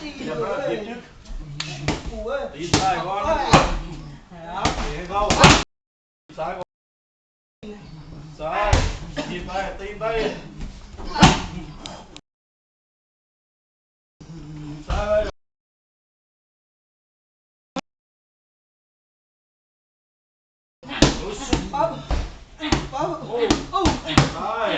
Tí sai con. Để câu. Sai con. Sai. Nhịp này, tim đây. Sai đây. Up. Up. Oh. Oh. Sai.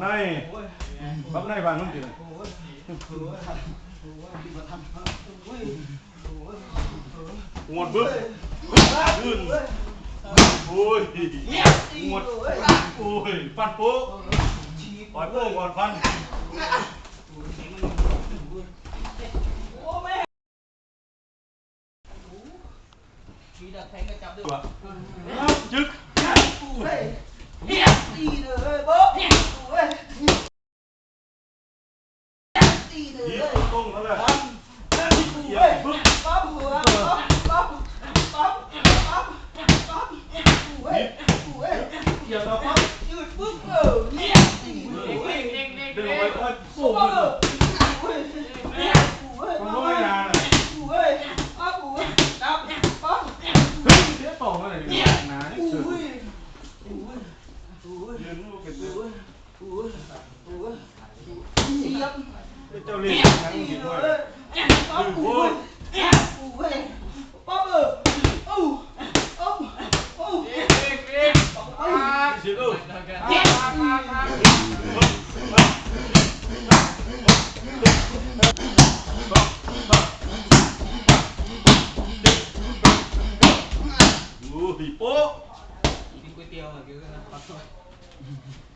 bắp này bắp này vàng không chị một bước đơn ôi một ôi phan phố hỏi phố còn phan chức đi rồi bơ e atrapalhar.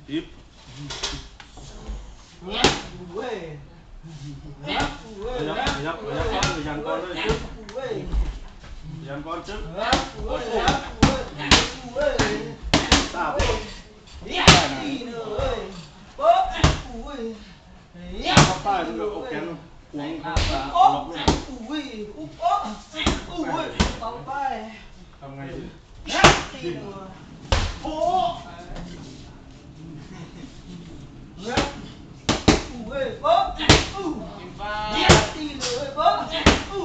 Tiếp. Nhá. Nhá. Nhá. Nhá. Nhá. con ơi trước. Dàn con trước. Con. Ta. เนี่ยดีเลยโอ๊ะอุ้ยเนี่ยป้ามันโอเคนะหวงป้าโอ๊ะอุ้ยอุ๊บโอ๊ะอุ้ยเอาไปทำไงเนี่ยดีเลยโอ้เนี่ยอุ้ยโอ๊ะอู้เนี่ยดีเลยโอ๊ะอู้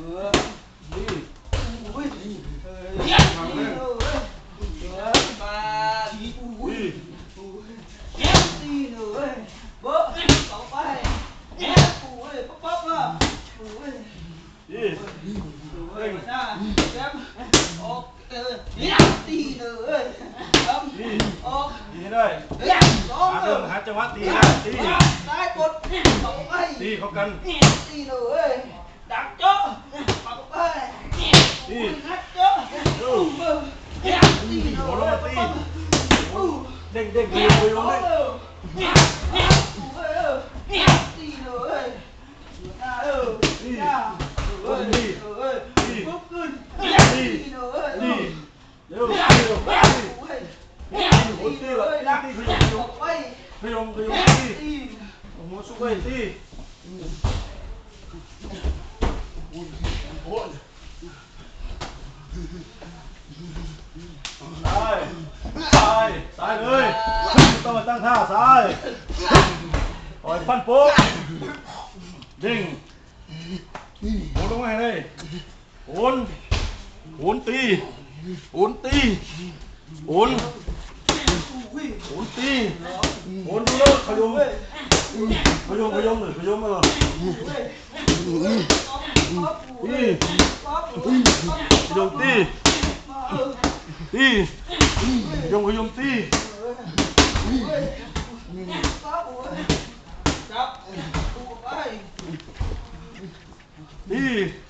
ตีเลยเออมาตีอุ้ยนี่ตีเลยเบ้อต่อไปอุ้ยป๊อปป๊อปอะอุ้ยนี่เฮ้ยหน้าแจ๊บออกเออตีเลยทำอกดีให้ได้เฮ้ยสองหาเลเรื่ยองหาจังหวะตีนะตีซ้ายกต่อไปตีเข้ากันตีเลยดักเจ้าต่อไปตีนัด เจ้าอู้มือตีเลยอู้ เด้งเด้งดีไปลง เล เลย ยตีเลยหน้าเออหน้าเออเออปุ๊บขึ้นตีเลย นี่เร็วเร็ว โอ้ย โอ้ยตี ตี เล เลย ย ตี ดัก ตีข ข ย ย ม มไป ขยมขยมตี ตี โอ้โหสุกไปตีโอ้ย ตายตายตายเลยต้องมาตั้งท่าซ้ายต่อยฟันโป๊กดิ่งโหนลงมาให้เลยโหนโหนตีโหนตีโหนโหนตีโหนดูแล้วขยมขยมขยมเลยขยมมาเล ยเว้ยป๊อปเว้ยป๊อปเว้ยขยมตีมาเออตียมขยมตีเว้ยป๊อปเว้ยจับตัวไปตีตี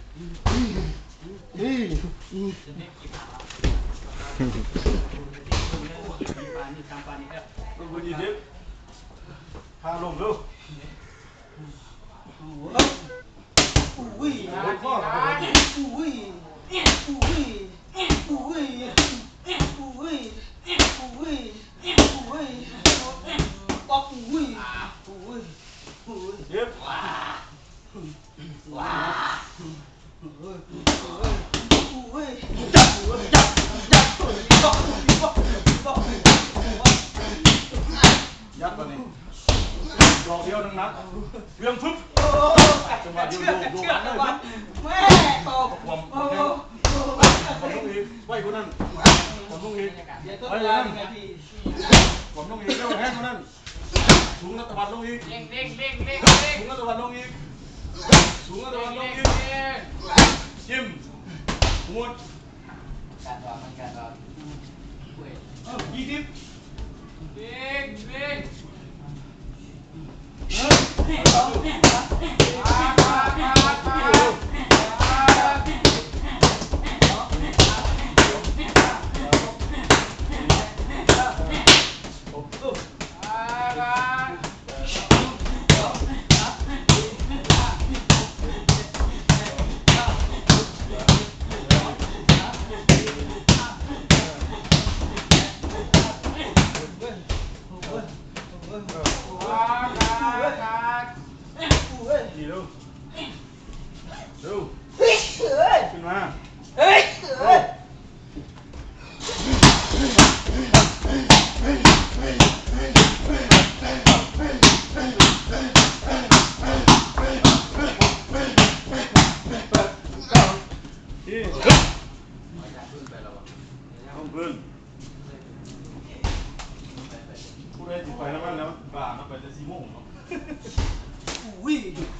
xuống đi Đấy lên Còn đông đi đâu hết con ăn Xuống là tập bật đông đi Xuống là tập bật đông đi Xuống là tập bật đông đi Chim Một Cạn vào, cạn vào Ờ, đi tiếp Lên, lên Hãy subscribe cho kênh Ghiền Mì Gõ Để không bỏ lỡ những video hấp dẫn การวางมันการวางเอ้ายี่สิบเร่งเร่งดีเร็วเร็วเฮ้ยขึ้นมาเฮ้ยเฮ้ยที่ต้องพื้นผู้ใดติดไปแล้วมันแล้วบ้ามันไปจะสี่โมงเนาะอุ้ยอุ้ยยี่สิบรับฉีดวันละเจ็ดอุ้ยเยอะเยอะโอ้ยอุ้ยป๊อปป๊อปเออเดี๋ยวว่าลงไปนี่รอเดี๋ยวดึงปุ๊บเลยปุ๊บเลยเออเดี๋ยวเอาไปเดี๋ยวเอาไปแล้วเอาไปยัดฉีดก่อนเลยเอาไปฉีดก่อนเลย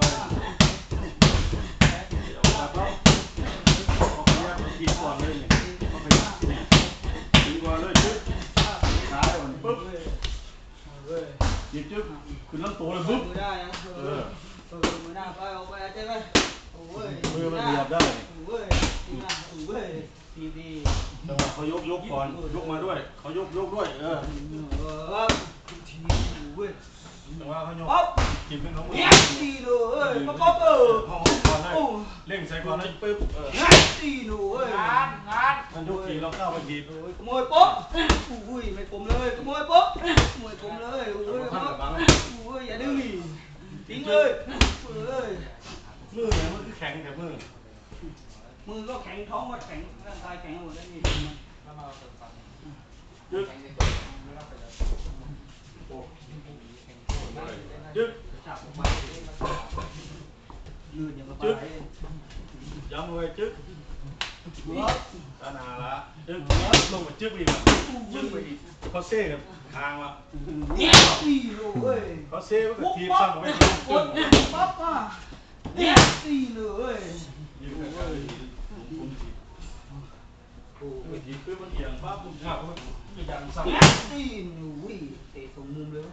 หยิบจุ๊บขึ้นลำตัวเลยมืปุ๊บอได้นะเออเออมือหน้าไปเอาไปเจ๊ไปโอ้ยมือมันเหยียบได้โอ้ยดีนะโอ้ยดีดีจังหวะเขายกยกก่อนยกมาด้วย เขายกยกด้วย เออ เว้ยจังหวะเขาโยกป๊อปกินเป็นน้องมือเนี่ยดีเลยป๊อปป๊อปเออเขาก่อนได้เร่งใส่ก่อนได้ปึ๊บเออเนี่ยดีเลยงานงานมันยกทีเราเข้าไปทีโอ้ยขโมยป๊อปอุ้ยไม่กลมเลยขโมยป๊อปขโมยกลมเลยโอ้ยป๊อปโอ้ยอย่าดื้อทิ้งเลยเอ้ยมือเนี่ยมันคือแข็งแต่มือมือก็แข็งท้องก็แข็งร่างกายแข็งหมดแล้วนี่ยึดยึดจับออกไปลื่น อย่างกับปจึ๊ลากไหลย้ำไว้จึ๊กหัวตานาละจึ๊กลงมาจึ๊กอีกจึ๊กไปอีกเขาเซ่กับทางละเนี่ยดีเลยเขาเซ่ก็ปุ๊บทีบปั๊สั่งไปจึ๊บกปั๊บอะเนี่ยดีเลยยืนกันคุณทีโอ้ยทีคือมันเอียงปั๊บมันหักมันยันสั่งเนี่ย ดีอุ้ยเตะตรงมุมเลย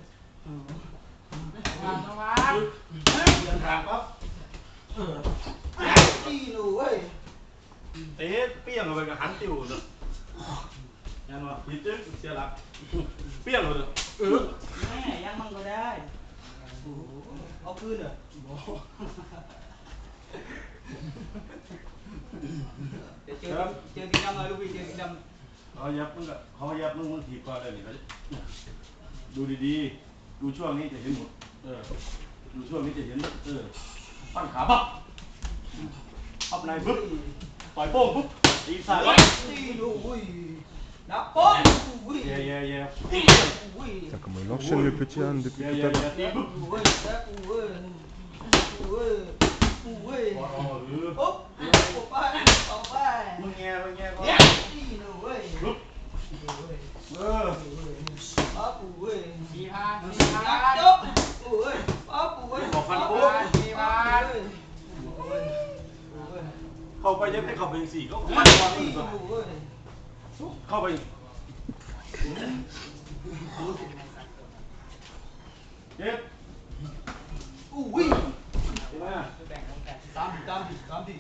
งานงาน จึ๊กเอียงทางปั๊บ ดีเลย เตะเปี้ยงเอาไปกับหันติวเลยยันวะพีจึ๊กเสียหลักเปี้ยงเลยเออ แม่ยังมันก็ได้เอาคืนเหรอเดี๋ยวเจอเจอสีดำเลยลูกพี่เจอสีดำ เขายับมึงกับเขายับมึงมึงถีบก่อนเลยนี่เขา ดูดีๆ ดูช่วงนี้จะเห็นหมด เออ ดูช่วงนี้จะเห็น เออ ปั้นขาปั๊บอัพในปุ๊บปล่อยโป้งปุ๊บตีซ้ายดีอุ้ยนับป๊อกอุ้ยเย่เย่เย่อุ้ย Tiens, comment il enchaîne le petit âne depuis เย่ tout เย่ à เย่ l'heure. ตีปุ๊บอุ้ยแซ่อุ้ยอุ้ยอุ้ยอ๋อหรือปุ๊บปุ๊บไปต่อไปมึงแง่มึงแง่ก่อนเนี่ยดีเลยปุ๊บเออป๊บอุ้ย สี่พันนัสี่พันจบอุ้ยป๊บอุ้ยเข้าไปยังไม่เข้าไปสี่ก็ปั้นก่อนมึงก่อนเข้าไปเจ็บอุ้ยเห็นไหมแบ่งกันตามดิตามดิตามดิ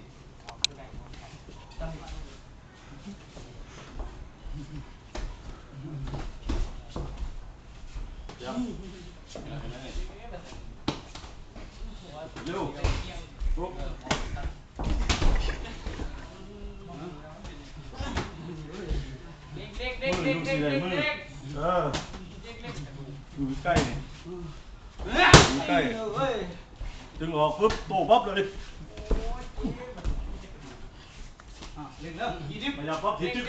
ตามดิ Vô. Rút. Mười lúc gì đấy mười. Ờ. Túi cây này. Túi cây này. Đừng có cướp tổ bắp đi. Mày ra bắp thì tiếp.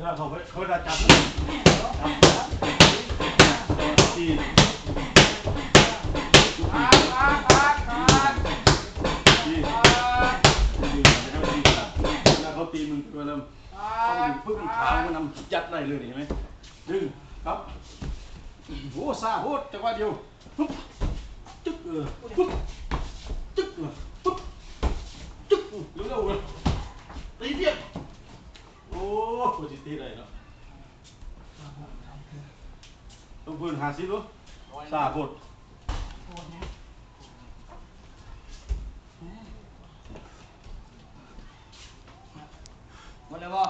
แล้วยี่สิบพยายามปั๊บทีเขาเขาเวลาจับตีขาดขาดขาดขาดตีขาดตีตีเวเขาตีมึงตัวเริ่มต้องดดึงปุ๊บขามันนำยัดได้เลยเห็นไหมดึงครับโอ้ซาโหดจังหวะเดียวปุ๊บจึ๊กเออปุ๊บจึ๊กเออปุ๊บจึ๊กเร็วๆเลยตีเพี้ยนโอ้โหจิตีได้เนาะต้องพื้นหาซิลูกซาบดหมดแล้วบ่